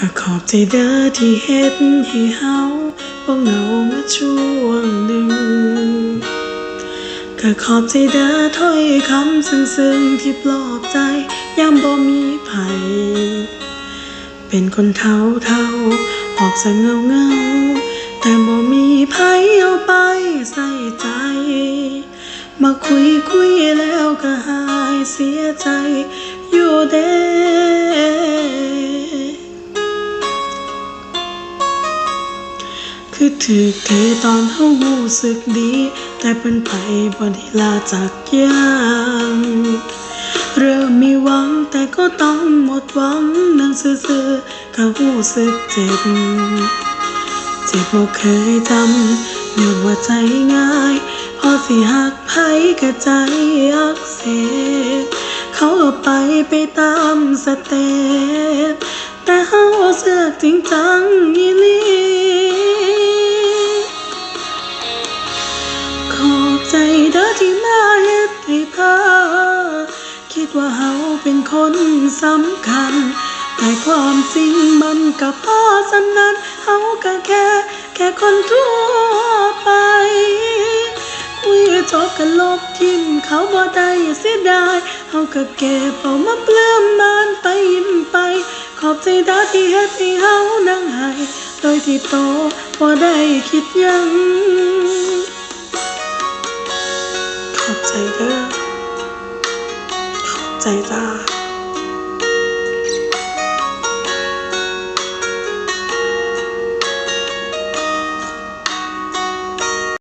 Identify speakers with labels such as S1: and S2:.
S1: ก็ขอบใจเด้อที่เฮ็ดให้เฮาบ่เหงามาช่วงหนึ่งก็ขอบใจเด้อถ้อยคำซึ้งๆที่ปลอบใจยามบ่มีไผเป็นคนเท่าเท่าออกจากเงาเงาแต่บ่มีไผเอาไปใส่ใจ มาคุยคุยแล้วก็หายเสียใจอยู่เด้ คือถือเทตอนเฮารู้สึกดี แต่เป็นไปบ่ได้ลาจากยังเริ่มมีหวังแต่ก็ต้องหมดหวังนั่งซื่อๆก็รู้สึกเจ็บ เจ็บบ่เคยจำย้อว่าใจง่าย พอสิหักไผก็ใจอักเสบเขาเอาไปไปตามสเต็ปแต่เฮาเสือกจริงจัง ว่าเฮาเป็นคนสำคัญ แต่ความจริงมันก็พอสำนั้นเฮาก็แค่ แค่คนทั่วไปคุยจบกันลบทิมเขาบ่ได้เสียดายเฮาก็เก็บเอามาเปลื้มบานไปยิ้มไป ขอบใจเด้อที่เฮ็ดให้เฮานั่งให้โดยที่โตบ่ได้คิดยัง ขอบใจเด้อ ขอบใจจ้า